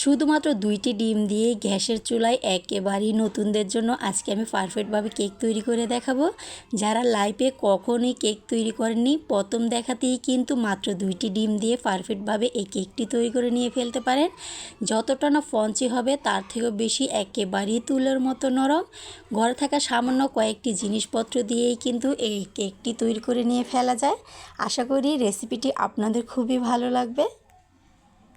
শুধুমাত্র দুইটি ডিম দিয়ে গ্যাসের চুলায় একেবারেই নতুনদের জন্য আজকে আমি পারফেক্টভাবে কেক তৈরি করে দেখাবো। যারা লাইফে কখনোই কেক তৈরি করেননি, প্রথম দেখাতেই কিন্তু মাত্র দুইটি ডিম দিয়ে পারফেক্টভাবে এই কেকটি তৈরি করে নিয়ে ফেলতে পারেন। যতটা না ফঞ্চি হবে, তার থেকেও বেশি একেবারেই তুলের মতো নরম। ঘরে থাকা সামান্য কয়েকটি জিনিসপত্র দিয়েই কিন্তু এই কেকটি তৈরি করে নিয়ে ফেলা যায়। আশা করি রেসিপিটি আপনাদের খুবই ভালো লাগবে।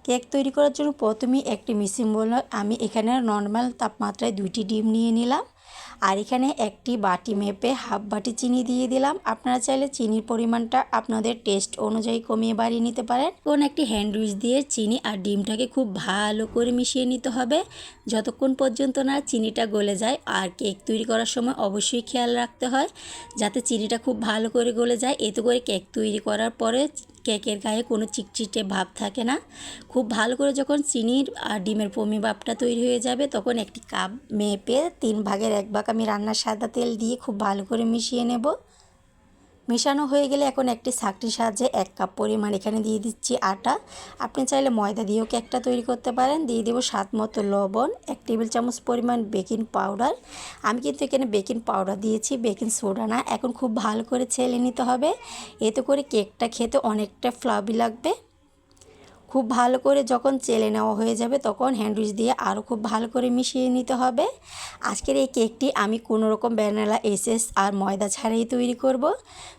কেক তৈরি করার জন্য প্রথমেই একটি মিসিং বলল আমি এখানে নর্মাল তাপমাত্রায় দুইটি ডিম নিয়ে নিলাম। আর এখানে একটি বাটি মেপে হাফ বাটি চিনি দিয়ে দিলাম। আপনারা চাইলে চিনির পরিমাণটা আপনাদের টেস্ট অনুযায়ী কমিয়ে বাড়িয়ে নিতে পারেন। কোন একটি হ্যান্ড উইচ দিয়ে চিনি আর ডিমটাকে খুব ভালো করে মিশিয়ে নিতে হবে। যতক্ষণ পর্যন্ত না চিনিটা গলে যায় আর কেক তৈরি করার সময় অবশ্যই খেয়াল রাখতে হয়, যাতে চিনিটা খুব ভালো করে গলে যায়। এতে করে কেক তৈরি করার পরে কেকের গায়ে কোনো চিটচিটে ভাব থাকে না। খুব ভালো করে যখন চিনির আর ডিমের পমি ভাবটা তৈরি হয়ে যাবে, তখন একটি কাপ মেপে তিন ভাগের এক ভাগ আমি রান্নার সাদা তেল দিয়ে খুব ভালো করে মিশিয়ে নেব। মেশানো হয়ে গেলে এখন একটি ছাকটির সাহায্যে এক কাপ পরিমাণ এখানে দিয়ে দিচ্ছি আটা। আপনি চাইলে ময়দা দিয়েও কেকটা তৈরি করতে পারেন। দিয়ে দেবো স্বাদ মতো লবণ, এক টেবিল চামচ পরিমাণ বেকিং পাউডার। আমি কিন্তু এখানে বেকিং পাউডার দিয়েছি, বেকিং সোডা না। এখন খুব ভালো করে ছেলে নিতে হবে। এতে করে কেকটা খেতে অনেকটা ফ্লাবি লাগবে। খুব ভালো করে যখন চেলে নেওয়া হয়ে যাবে তখন হ্যান্ডউইচ দিয়ে আরও খুব ভালো করে মিশিয়ে নিতে হবে। আজকের এই কেকটি আমি কোনো রকম ব্যানালা এসেস আর ময়দা ছাড়াই তৈরি করব।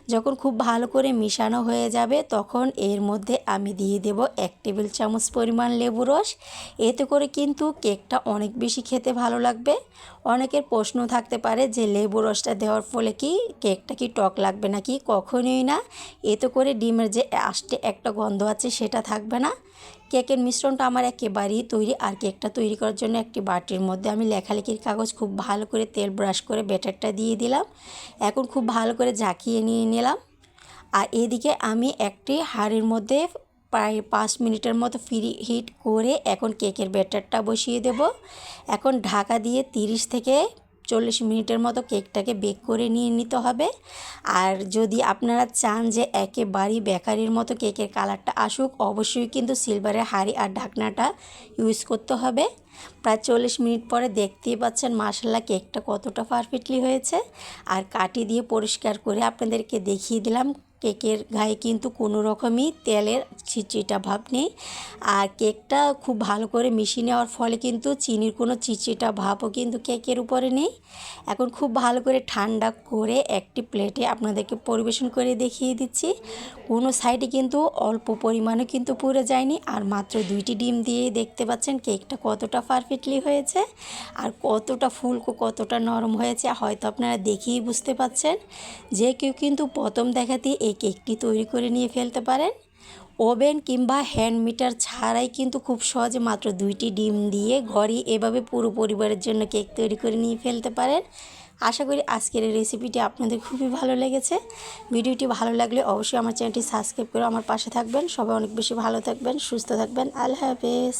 যখন খুব ভালো করে মিশানো হয়ে যাবে তখন এর মধ্যে আমি দিয়ে দেব এক টেবিল চামচ পরিমাণ লেবু রস। এতে করে কিন্তু কেকটা অনেক বেশি খেতে ভালো লাগবে। অনেকের প্রশ্ন থাকতে পারে যে লেবু রসটা দেওয়ার ফলে কি কেকটা কি টক লাগবে নাকি? কখনোই না। এতে করে ডিমের যে আষ্টে একটা গন্ধ আছে সেটা থাকবে না। কেকের মিশ্রণটা আমার একেবারেই তৈরি আর কেকটা তৈরি করার জন্য একটি বাটির মধ্যে আমি লেখালেখির কাগজ খুব ভালো করে তেল ব্রাশ করে ব্যাটারটা দিয়ে দিলাম। এখন খুব ভালো করে ঝাঁকিয়ে নিয়ে নিলাম। আর এদিকে আমি একটি হাঁড়ির মধ্যে প্রায় পাঁচ মিনিটের মতো ফ্রি হিট করে এখন কেকের ব্যাটারটা বসিয়ে দেব। এখন ঢাকা দিয়ে তিরিশ থেকে চল্লিশ মিনিটের মতো কেকটাকে বেক করে নিয়ে নিতে হবে। আর যদি আপনারা চান যে একেবারেই বেকারির মতো কেকের কালারটা আসুক, অবশ্যই কিন্তু সিলভারের হাড়ি আর ঢাকনাটা ইউজ করতে হবে। প্রায় চল্লিশ মিনিট পরে দেখতেই পাচ্ছেন মাসাল্লা কেকটা কতটা পারফেক্টলি হয়েছে। আর কাটি দিয়ে পরিষ্কার করে আপনাদেরকে দেখিয়ে দিলাম কেকের গায়ে কিন্তু কোনো রকমই তেলের চিচিটা ভাব নেই। আর কেকটা খুব ভালো করে মিশিয়ে নেওয়ার ফলে কিন্তু চিনির কোনো চিচিটা ভাবও কিন্তু কেকের উপরে নেই। এখন খুব ভালো করে ঠান্ডা করে একটি প্লেটে আপনাদেরকে পরিবেশন করে দেখিয়ে দিচ্ছি। কোনো সাইডে কিন্তু অল্প পরিমাণে কিন্তু পুড়ে যায়নি। আর মাত্র দুইটি ডিম দিয়ে দেখতে পাচ্ছেন কেকটা কতটা পারফেক্টলি হয়েছে আর কতটা ফুলকো, কতটা নরম হয়েছে। হয়তো আপনারা দেখেই বুঝতে পাচ্ছেন। যে কেউ কিন্তু প্রথম দেখাতেই এই কেকটি তৈরি করে নিয়ে ফেলতে পারেন। ওভেন কিংবা হ্যান্ড মিটার ছাড়াই কিন্তু খুব সহজে মাত্র দুইটি ডিম দিয়ে ঘরই এভাবে পুরো পরিবারের জন্য কেক তৈরি করে নিয়ে ফেলতে পারেন। আশা করি আজকের এই রেসিপিটি আপনাদের খুবই ভালো লেগেছে। ভিডিওটি ভালো লাগলে অবশ্যই আমার চ্যানেলটি সাবস্ক্রাইব করে আমার পাশে থাকবেন। সবাই অনেক বেশি ভালো থাকবেন, সুস্থ থাকবেন। আল্লাহ হাফেজ।